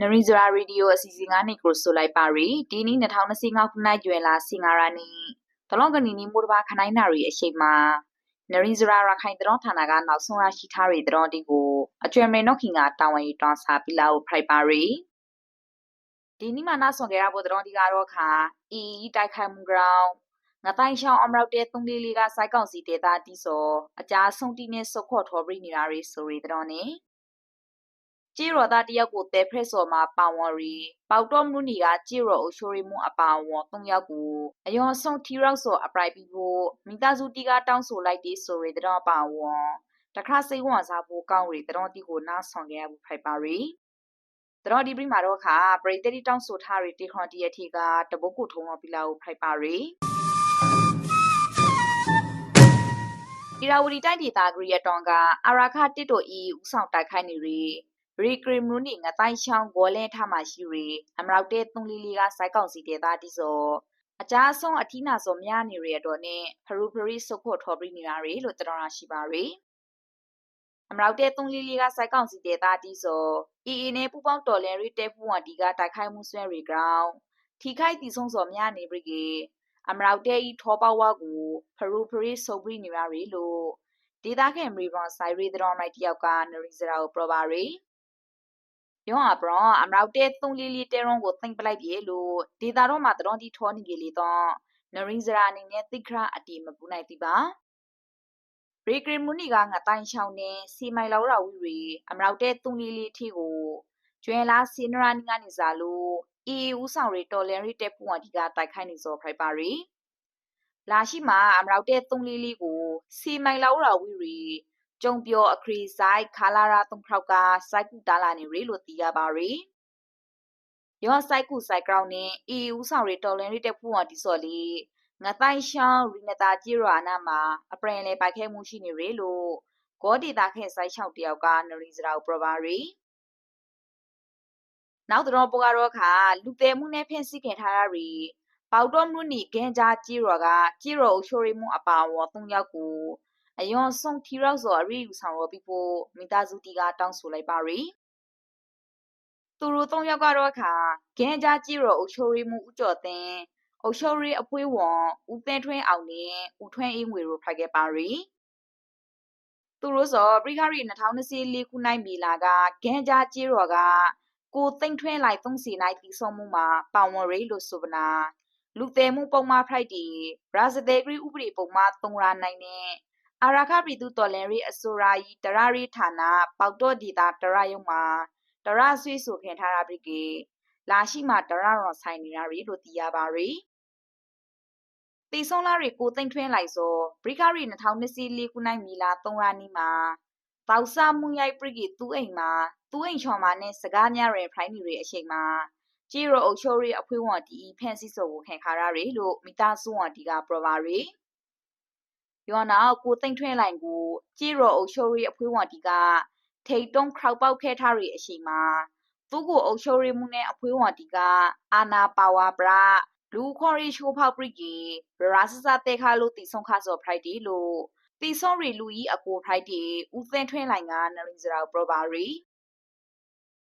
နရီဇရာရေဒီယိုအစီအစဉ်ကနေကိုဆိုလိုက်ပါရီဒီနေ့2025ခုနှစ်ကျွယ်လာစင်္ဂါရနီတလောကနီနီမိုးတပါခနိုင်နာရီအရှိန်မှာနရီဇရာရခိုင်တရောဌာနကနောက်ဆုံးရရှိထားရီတရောဒီကိုအကျွဲမေနော့ခင်ကတာဝန်ယူတွန်းစားပြီးလာကိုဖိုက်ပါရီဒီနေ့မှနောက်ဆုံးကြရဖို့တရောဒီကတော့ခါအီအီတိုက်ခိုက်မှုကြောင့်ငတိုင်းရှောင်းအမရောက်တဲ့သုံးလေးလေးကစိုက်ကောင်စီဒေတာတီးစောအကြဆုံးတီးနဲ့စုတ်ခေါ်ထော်ပြီးနေတာရီဆိုရီတရောနဲ့ ကြေးရော်သားတယောက်ကိုတဲဖရက်စော်မှာပါဝင်ရီပေါတော့မှုနီကကြေးရော်အရှိုရီမှုအပါဝန်၃ယောက်ကိုအယောဆုံးထီရောက်စော်အပရိုက်ပြီးဖို့မိသားစုတီကတောင်းဆိုလိုက်တဲ့ဆိုရီတတော်ပါဝန်တခါစိတ်ဝင်စားဖို့ကောင်းရီတတော်တီကိုနားဆောင်ခဲ့ရဘူးဖိုက်ပါရီတတော်ဒီပြီးမှာတော့ခါပရိသတ်တောင်းဆိုထားရီတီခွန်တီအထီကတပုတ်ကိုထုံတော်ပြီးလာကိုဖိုက်ပါရီဣရာဝတီတိုက်ဒေသဂရီယတွန်ကအာရာခတစ်တိုဤဥဆောင်တိုက်ခိုက်နေရီ ရီကရီမူနီငတိုင်းချောင်းဂောလဲထမှရှိရီအမရောက်တဲ့သုံးလီလီကစိုက်ကောင်စီတဲ့သားတိစောအကြအဆုံးအထီးနာစောများနေရတော့နဲ့ဖရူဖရီစုတ်ဖို့ထော်ပြီးနေတာရီလို့တတော်ရရှိပါရီအမရောက်တဲ့သုံးလီလီကစိုက်ကောင်စီတဲ့သားတိစောအီအီနဲ့ပူပေါင်းတော်လန်ရီတဲဖူဝန်ဒီကတိုက်ခိုက်မှုဆွဲရီဂရောင်းထီခိုက်တီဆုံးစောများနေပြီကအမရောက်တဲ့ဤထောပေါဝါကိုဖရူဖရီစုပ်ပြီးနေရရီလို့ဒေတာခင်မီဘွန်ဆိုင်ရီတော်မိုက်တယောက်ကနရီဇရာကိုပြောပါရီ ယောအပရောအမရောက်တဲ့သုံးလီလီတဲရုံကိုသိမ့်ပလိုက်ပြေလို့ဒေတာတော့မှာတတော်ဒီထောနေကြီးလေတော့နရင်းစရာအနေနဲ့တိခရအတီမပူနိုင်တိပါရေကရမူနီကငတိုင်ချောင်းနဲ့စီမိုင်လောက်ရဝီရီအမရောက်တဲ့သုံးလီလီထီကိုကျွဲလာစီနရာနီကနေစားလို့အီဦးဆောင်ရီတော်လန်ရီတက်ပူဝန်ဒီကတိုက်ခိုက်နေစောဖိုက်ပါရီလာရှိမှာအမရောက်တဲ့သုံးလီလီကိုစီမိုင်လောက်ရဝီရီ ကျုံပြောအခရီဆိုင်ခါလာရာတုံခေါက်ကစိုက်ကူတာလာနေရီလို့သိရပါရီယောစိုက်ကူစိုက်ကောင်းနဲ့အီဦးဆောင်ရီတော်လန်ရီတက်ဖူဝတီစော်လီငတိုင်ရှောင်းရီနတာကြီရာနာမှာအပရင်လေပိုက်ခဲမှုရှိနေရီလို့ဂေါဒေတာခဲစိုက်ချောက်တယောက်ကနရီစရာပရပါရီနောက်တော့ပကတော့ခါလူသေးမှုနဲ့ဖင်စီခင်ထားရရီပေါတော့မှုနီဂန်ဂျာကြီရာကကြီရာအရှိုရီမှုအပါဝ၃ယောက်ကို အယွန်ဆုံထီရောက်စော်အရိယူဆောင်ရောပြီးဖို့မိသားစုတီကတောင်းဆိုလိုက်ပါရီသူတို့သုံးယောက်ကတော့အခါဂန်ဂျာကြည့်ရောအုပ်ချုပ်ရေးမှုဦးကျော်သိန်းအုပ်ချုပ်ရေးအဖွေးဝန်ဦးသိန်းထွန်းအောင်နဲ့ဦးထွန်းအေးငွေတို့ဖိုက်ခဲ့ပါရီသူတို့ဆိုပရိခရီ2024ခုနိုင်မီလာကဂန်ဂျာကြည့်ရောကကိုသိန်းထွန်းလိုက်သုံးစီနိုင်တီဆုံမှုမှာပါဝင်ရီလို့ဆိုပနာလူသေးမှုပုံမှာဖိုက်တီဘရာဇီးဂရီဥပဒေပုံမှာသုံးရာနိုင်နဲ့ အာရာခပြည်သူတော်လန်ရီအစိုးရဤတရရီဌာနပေါတော့ဒေတာတရယုံမှာတရဆွေးဆိုခင်ထားတာပြီကေလာရှိမှာတရရောဆိုင်နေတာရီလို့သိရပါရီတီဆုံးလာရီကိုသိမ့်ထွင်းလိုက်ဆိုဘရိခရီ2024ခုနိုင်မီလာ3ရာနီမှာပေါဆာမှုရိုက်ပရိကီသူ့အိမ်မှာသူ့အိမ်ချော်မှာနဲ့စကားများရယ်ဖိုင်းနီရီအချိန်မှာဂျီရိုအုပ်ချိုရီအဖွေးဝန်တီဖန်စီဆိုကိုခင်ခါရရီလို့မိသားစုဝန်တီကပရပါရီ ယောနာကိုသိမ့်ထွဲလိုင်ကိုကြည်ရောအုပ်ချုပ်ရေးအဖွဲ့ဝန်တီကထိတ်တုံးခောက်ပေါက်ခဲထားရီအရှိမှာသူကိုအုပ်ချုပ်ရေးမှုနဲ့အဖွဲ့ဝန်တီကအာနာပါဝါပရာလူခေါ်ရီရှိုးဖောက်ပရိကီရာဆဆတဲ့ခါလို့တီဆုံခါစောဖရိုက်တီလို့တီဆုံရီလူကြီးအကိုဖရိုက်တီဦးသိန်းထွင်းလိုင်ကနရင်စရာပရဘာရီ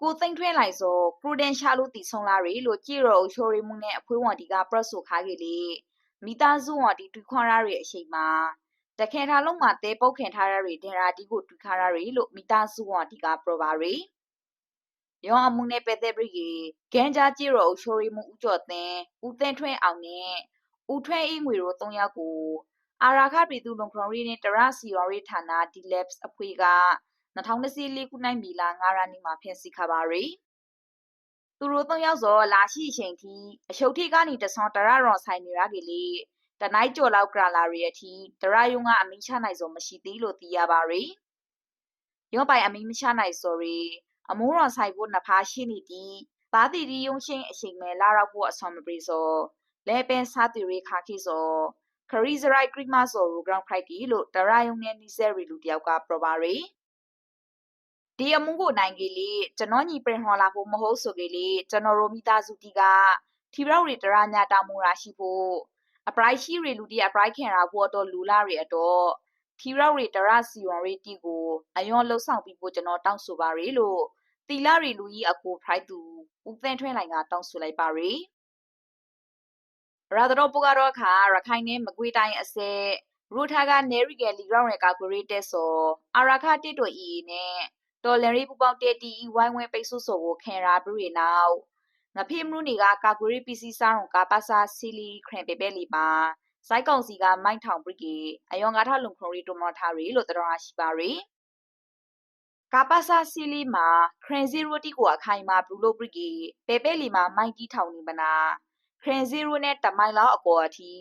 ကိုသိန်းထွင်းလိုက်ဆို prudential လို့တီဆုံလာရီလို့ကြည်ရောအချိုရီမှုနဲ့အဖွေးဝန်တီက press ဆိုခါကြီးလေမိသားစုဝန်တီတွေ့ခွန်ရရီအရှိမှာ တခဲထားလုံးမှာတဲပုတ်ခင်ထားရရီဒင်ရာတီကိုတူခါရရီလို့မိသားစုဝန်ဒီကပရပါရီယောအမှုနဲ့ပဲတဲ့ပြီဂန်ဂျာကြည့်ရောအချိုရီမှုဦးကျော်သင်းဦးသင်းထွန်းအောင်နဲ့ဦးထွန်းအေးငွေတို့၃ယောက်ကိုအာရာခပြည်သူလုံခရီနဲ့တရစီယောရီဌာန D-Labs အဖွဲ့က2024ခုနှစ်မီလာ9ရာနီမှာဖျက်ဆီးခပါရီသူတို့၃ယောက်စောလာရှိချိန်ထိအရှုပ်ထိကနေတဆွန်တရရောဆိုင်နေရကြလေ တနိုက်ကျော်လောက်ကလာရီအထိဒရယုံကအမိချနိုင်စုံမရှိသေးလို့သိရပါရီရောပိုင်အမိမချနိုင်စော်ရီအမိုးတော်ဆိုင်ဖို့နဖားရှိနေတီပါတီဒီယုံရှင်အချိန်မဲ့လာရောက်ဖို့အဆောင်မပြေစောလဲပင်စားတီရီခါခိစောခရီးစရိုက်ခရီမဆော်ရူဂရောင်းဖိုက်တီလို့ဒရယုံနဲ့နီဆယ်ရီလူတယောက်ကပရပါရီဒီအမှုကိုနိုင်ကြီးလေကျွန်တော်ညီပြင်ဟောလာဖို့မဟုတ်ဆိုကြီးလေကျွန်တော်တို့မိသားစုတီကထီရောက်ရီတရညာတာမူရာရှိဖို့ အပရိုက်ရှိရီလူတီအပရိုက်ခင်ရာဖို့တော့လူလာရီအတော့ထီရောက်ရီတရစီဝန်ရီတီကိုအယွန်လှုပ်ဆောင်ပြီးဖို့ကျွန်တော်တောင်းဆိုပါရီလို့တီလာရီလူကြီးအကိုဖိုက်သူဦးသန်းထွန်းလိုင်ကတောင်းဆိုလိုက်ပါရီရာဒရောပုကတော့ခါရခိုင်နဲ့မကွေးတိုင်းအစဲရူထားကနေရီကယ်လီဂရောင်းရကာကိုရီတက်ဆိုအာရာခတစ်တို့အီနဲ့တော်လန်ရီပူပေါင်းတဲတီဝိုင်းဝဲပိတ်ဆို့ဆိုကိုခင်ရာပြီးနောက် ငဖေးမလူနေကကာကွေးပီစီစာရုံကပါစာစီလီခရင်ပေပဲလီပါစိုက်ကောင်စီကမိုင်းထောင်ပရိကေအယောင်ကားထလုံခုံရီတိုမထားရီလို့တော်ရရှိပါရီကပါစာစီလီမှာခရင်စီရိုတီကိုအခိုင်မာဘလူးလို့ပရိကေပေပဲလီမှာမိုင်းတီးထောင်နေမနာခရင်စီရိုနဲ့တမိုင်လောက်အပေါ်အထိ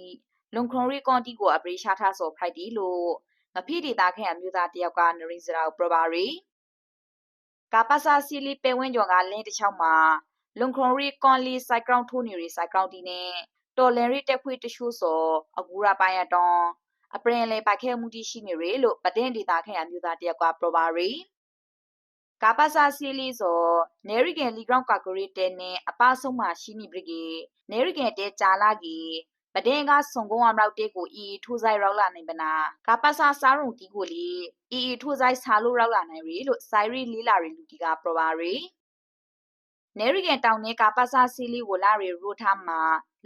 လုံခုံရီကွန်တီကိုအပရိရှာထားဆိုဖိုက်တီလို့ငဖိဒေတာခဲအမျိုးသားတယောက်ကနရင်းစရာကိုပြပါရီကပါစာစီလီပေဝင်းကျော်ကလင်းတစ်ချောင်းမှာ လုံခရွန်ရီကွန်လီစိုက်ကောင်ထိုးနေရီစိုက်ကောင်တီနဲ့တော်လန်ရီတက်ခွေတရှို့စောအကူရာပိုင်ရတောင်းအပရင်လေပိုက်ခဲမှုတိရှိနေရီလို့ပတဲ့ဒေတာခဲအမျိုးသားတယောက်ကပြပါရီကပါစာစီလီဆိုနေရီကန်လီဂရောင်းကာကိုရီတဲနဲ့အပဆုံးမှရှိနေပြီကေနေရီကန်တဲကြာလာကြီးပဒင်ကစုံကုန်းအမောက်တဲကိုအီထိုးဆိုင်ရောက်လာနိုင်ပနာကပ္ပစာစားရုံတီကိုလေအီထိုးဆိုင်စားလို့ရောက်လာနိုင်ရီလို့ဆိုင်ရီလီလာရီလူတီကပရပါရီ နေရီကန်တောင်နေကပ္ပစာစီလီကိုလာရီရိုထားမှာ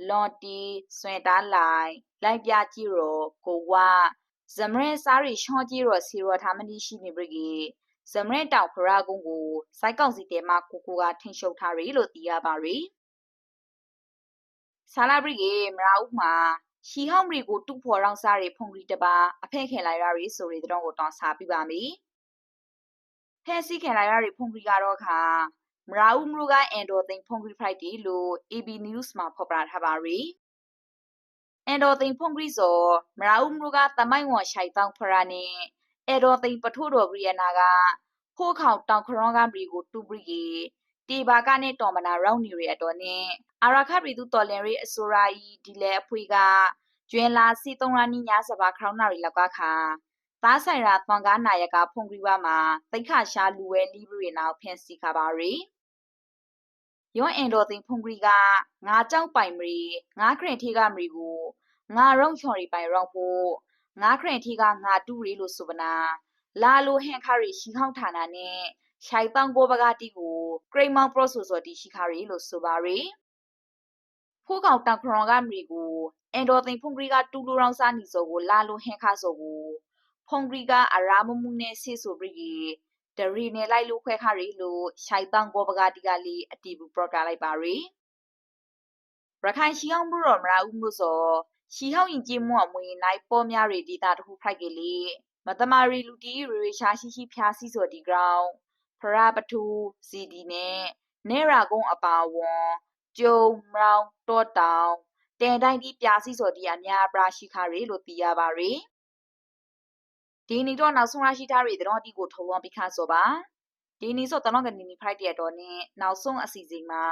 လွန်တီဆွင်တားလိုက်လိုက်ပြကြည့်ရောကိုဝဇမရင်စားရီရှောင်းကြည့်ရောစီရောထားမတိရှိနေပြီကြီးဇမရင်တောင်ဖရာကုန်းကိုစိုက်ကောက်စီတဲမှာကိုကိုကထင်ရှုပ်ထားရီလို့သိရပါရီဆာလာဘရီကေမရာဦးမှာရှီဟောင်းမရီကိုတူဖော်ရောင်းစားရီဖုန်ရီတပါအဖဲခင်လိုက်ရရီဆိုရီတုံးကိုတောင်းစားပြပါမယ်ဖဲစီခင်လိုက်ရရီဖုန်ရီကတော့ခါ မရာဦးမရူကအန်ဒိုသိန်ဖုန်ရီဖရိုက်တီလို့ AB News မှာဖော်ပြထားပါရီအန်ဒိုသိန်ဖုန်ရီဆိုမရာဦးမရူကတမိုင်းဝန်ရှိုက်တောင်းဖရာနေအန်ဒိုသိန်ပထိုးတော်ဂရီယနာကဖိုးခေါတောင်ခရောင်းကမရီကိုတူပရီတီဘာကနဲ့တော်မနာရောင်းနေရတော့နဲ့အာရခပြည်သူတော်လင်ရီအစိုးရဤဒီလေအဖွေကကျွင်းလာစီသုံးရနီညာစပါခရောင်းနာရီလောက်ကခါသားဆိုင်ရာသွန်ကားနာယကဖုန်ဂရီဝါမှာတိတ်ခရှာလူဝဲလီဘရီနောက်ဖင်စီခါပါရီ ယောအင်ဒိုသိန်ဖုန်ဂရီကငါကြောက်ပိုင်မရီငါခရင်ထေကမရီကိုငါရုံချော်ရီပိုင်ရောင်းဖို့ငါခရင်ထေကငါတူရီလို့ဆိုပနာလာလိုဟန်ခရီရှီခေါဌာနနဲ့ရှိုင်တောင်ကိုပကတိကိုဂရိတ်မောင်ပရိုဆိုဆိုတီရှိခရီလို့ဆိုပါရီဖိုးကောင်တန်ခရွန်ကမီကိုအန်ဒိုသိန်ဖုန်ဂရီကတူလူရောင်စားနီဆိုကိုလာလိုဟင်ခါဆိုကိုဖုန်ဂရီကအရာမမှုနဲ့ဆေဆိုပြီး ဒရီနေလိုက်လို့ခွဲခါရီလို့ရှိုင်တောင်ကိုပကတိကလေးအတီဘူးပရော့တာလိုက်ပါရီရခိုင်ရှီအောင်ဘူးတော်မရာဦးမှုဆိုရှီဟောင်းရင်ကြီးမှုအမွေနိုင်ပေါ်များရီဒေတာတခုဖိုက်ကလေးမတမာရီလူတီရီရီရှာရှိရှိဖြာစီဆိုဒီဂရောင်းဖရာပထူစီဒီနဲ့နေရာကုန်းအပါဝွန်ကျုံမောင်တောတောင်တဲတိုင်းဒီပြာစီစော်ဒီအများပရာရှိခါရီလို့သိရပါရီ ဒီနီတော့နောက်ဆုံးရရှိထားရီတော့ဒီကိုထုံလွန်ပြီးခါဆိုပါဒီနီဆိုတနောကနေနီဖိုက်တဲ့တော့နဲ့နောက်ဆုံးအစီအစဉ်မှာ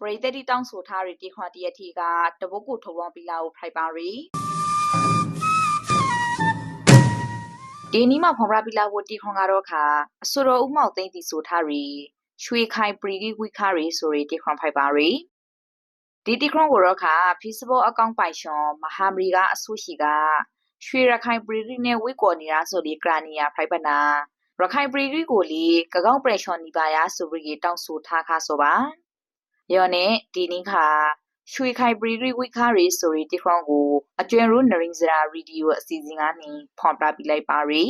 ပရိသတ်တီတောင်းဆိုထားရီတိခွာတရတီကတပုတ်ကိုထုံလွန်ပြီးလာကိုဖိုက်ပါရီဒီနီမှာဖော်ပြပြီးလာဖို့တီခွန်ကတော့ခါအဆိုတော်ဥမောက်သိမ့်တီဆိုထားရီရွှေခိုင်ပရီဂီဝိခါရီဆိုရီတီခွန်ဖိုက်ပါရီဒီတီခရွန်ကိုတော့ခါ Facebook အကောင့်ပိုင်ရှင်မဟာမရီကအဆိုရှိက ရွှေရခိုင်ပရီဂီနဲ့ဝိကော်နေတာဆိုဒီကရနီယာဖိုက်ပနာရခိုင်ပရီဂီကိုလေကကောက်ပရက်ရှော်နီပါယာဆိုပြီးတောင်းဆိုထားခါဆိုပါယောနဲ့ဒီနင်းခါရွှေခိုင်ပရီဂီဝိခါရီဆိုရီတီခရွန်ကိုအကျွမ်းရိုးနရင်စရာရေဒီယိုအစီအစဉ်ကနေဖွန်ပြပြလိုက်ပါရီ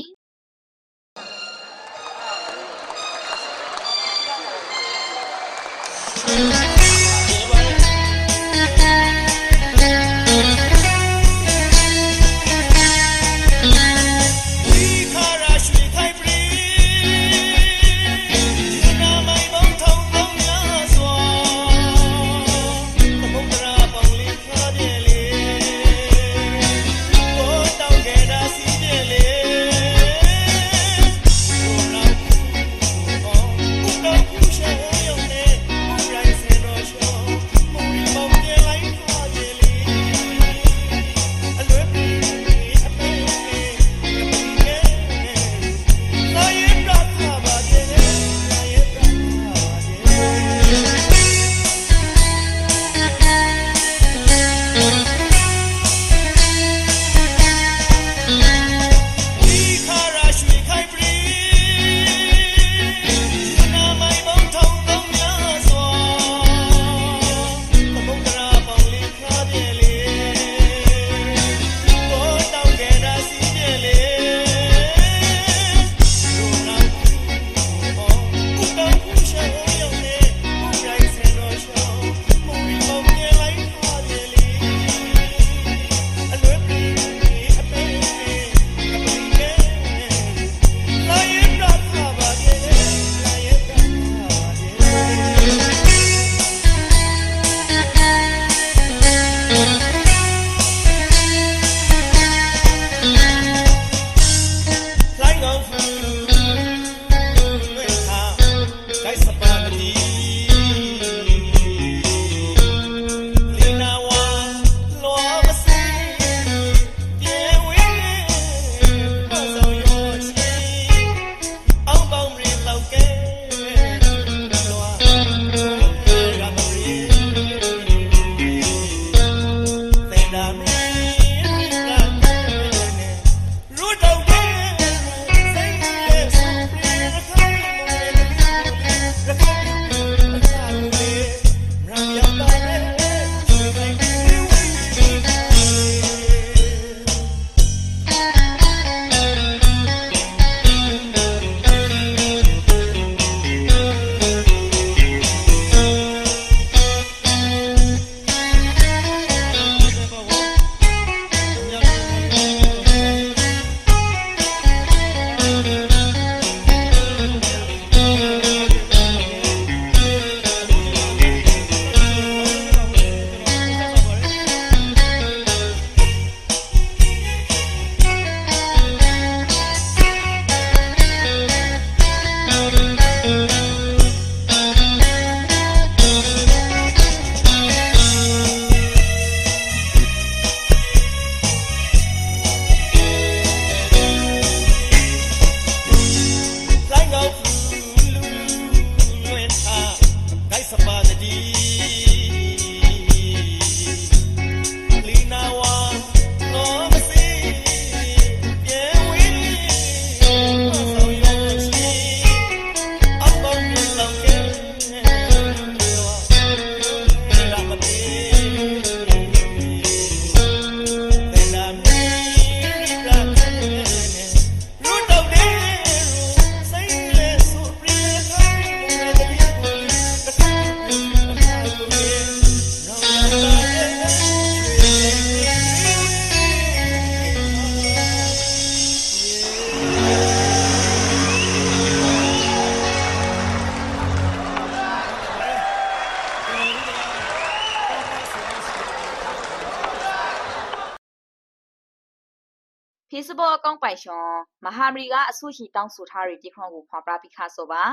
ကောင့်ပိုင်ရှင်မဟာမရီကအဆိုရှိတောင်းဆိုထားတဲ့ပြခရုံကိုဖွာပရာပိခါဆိုပါ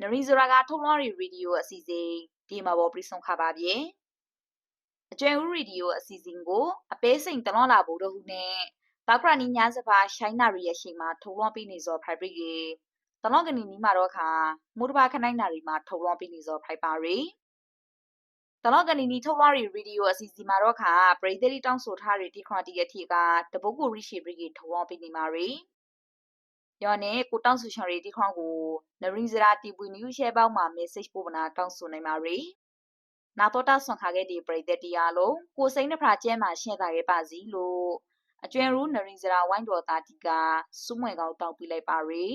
နရီဇရာကထုတ်လွှင့်ရီရေဒီယိုအစီအစဉ်ဒီမှာပေါ်ပြဆုံးခပါပြေအကျွဲဦးရေဒီယိုအစီအစဉ်ကိုအပေးစိန်တလွန်လာဖို့တို့ဟုနဲ့တောက်ကရနီညာစပါရှိုင်းနာရီရဲ့ရှိမှာထုတ်လွှင့်ပေးနေစောဖိုက်ပရီတလွန်ကနီနီမှာတော့ခါမူတဘာခနိုင်နာရီမှာထုတ်လွှင့်ပေးနေစောဖိုက်ပါရီ တလောကနီနီထုတ်လွှင့်ရီရေဒီယိုအစီအစဉ်မှာတော့ခါပရိသတ်တောင်းဆိုထားတဲ့ဒီခရတီရဲ့အထက်ကတပုတ်ကိုရိရှိပရိထုတ်လွှင့်ပေးနေမှာရီယောနဲ့ကိုတောင်းဆိုချင်ရီဒီခေါင်းကိုနရင်းစရာတီပွေနျူးရှဲပေါက်မှာ message ပို့မနာတောင်းဆိုနိုင်ပါရီနာတော့တာဆွန်ခါခဲ့ဒီပရိသတ်တရားလုံးကိုစိမ့်နှဖရာကျဲမှာရှင်းတာခဲ့ပါစီလို့အကျွဲရူးနရင်းစရာဝိုင်းတော်သားတီကစုမွဲကောင်းတောင်းပြလိုက်ပါရီ